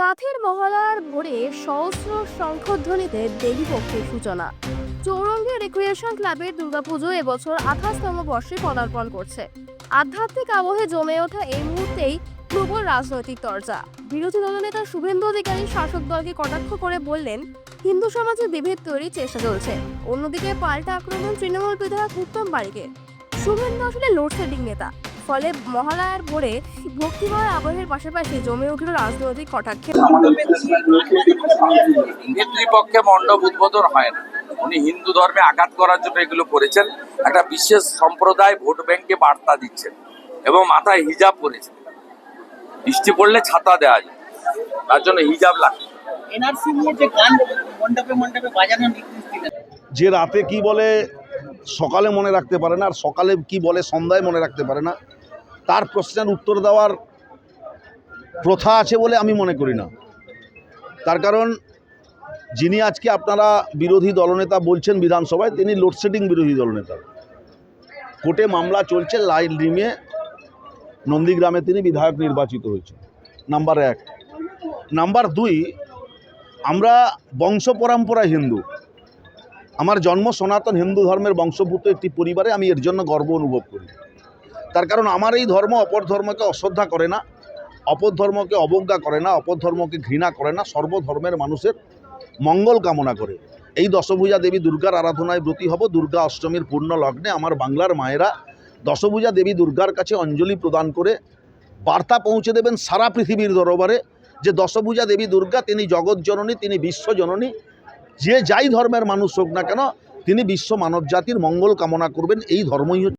কাথের মহলার ভোরে সহস্র শঙ্খধ্বনিতে দেবী পক্ষের সূচনা। চৌরঙ্গী রিক্রিয়েশন ক্লাবের দুর্গাপুজো এবছর আঠাশতম বর্ষে পদার্পণ করছে। আধ্যাত্মিক আবহে জমে ওঠা এই মুহূর্তেই প্রবল রাজনৈতিক চর্চা বিরোধী দলনেতা শুভেন্দু অধিকারী শাসক দলকে কটাক্ষ করে বললেন, হিন্দু সমাজে বিভেদ তৈরির চেষ্টা চলছে। অন্যদিকে পাল্টা আক্রমণ তৃণমূল বিধায়ক উত্তম বাড়িকে শুভেন্দু আসলে লোডশেডিং নেতা। ফলে মহালয়ার ভোরে ভক্তিময় আবহের পাশাপাশি জমে উঠল রাজনৈতিক কটাক্ষে। পিতৃপক্ষে মণ্ডপ উদ্বোধন হয় না। উনি হিন্দু ধর্মে আঘাত করার জন্য এগুলো করেছেন। একটা বিশেষ সম্প্রদায় ভোট ব্যাংকে বার্তা দিচ্ছেন এবং মাথায় হিজাব পরেছেন বৃষ্টি পড়লে ছাতা দেওয়া যায়। তার জন্য হিজাব লাগবে এনআরসি নিয়ে যে গান মণ্ডপে মণ্ডপে বাজানোর যে রাতে কি বলে সকালে মনে রাখতে পারে না আর সকালে কি বলে সন্ধ্যায় মনে রাখতে পারে না তার প্রশ্নের উত্তর দেওয়ার প্রথা আছে বলে আমি মনে করি না। তার কারণ যিনি আজকে আপনারা বিরোধী দলনেতা বলছেন বিধানসভায়, তিনি লোডশেডিং বিরোধী দলনেতা। কোর্টে মামলা চলছে, লাইন রিমে নন্দীগ্রামে তিনি বিধায়ক নির্বাচিত হয়েছেন। নাম্বার এক। নাম্বার দুই, আমরা বংশ পরম্পরায় হিন্দু। আমার জন্ম সনাতন হিন্দু ধর্মের বংশভূত একটি পরিবারে, আমি এর জন্য গর্ব অনুভব করি। তার কারণ আমার এই ধর্ম অপর ধর্মকে অশ্রদ্ধা করে না, অপর ধর্মকে অবজ্ঞা করে না, অপর ধর্মকে ঘৃণা করে না, সর্বধর্মের মানুষের মঙ্গল কামনা করে। এই দশভূজা দেবী দুর্গার আরাধনায় ব্রতী হব, দুর্গা অষ্টমীর পূর্ণ লগ্নে আমার বাংলার মায়েরা দশভূজা দেবী দুর্গার কাছে অঞ্জলি প্রদান করে বার্তা পৌঁছে দেবেন সারা পৃথিবীর দরবারে যে দশভূজা দেবী দুর্গা, তিনি জগৎ জননী, তিনি বিশ্বজননী যে যাই ধর্মের মানুষ হোক না কেন, তিনি বিশ্ব মানব জাতির মঙ্গল কামনা করবেন। এই ধর্মই হচ্ছে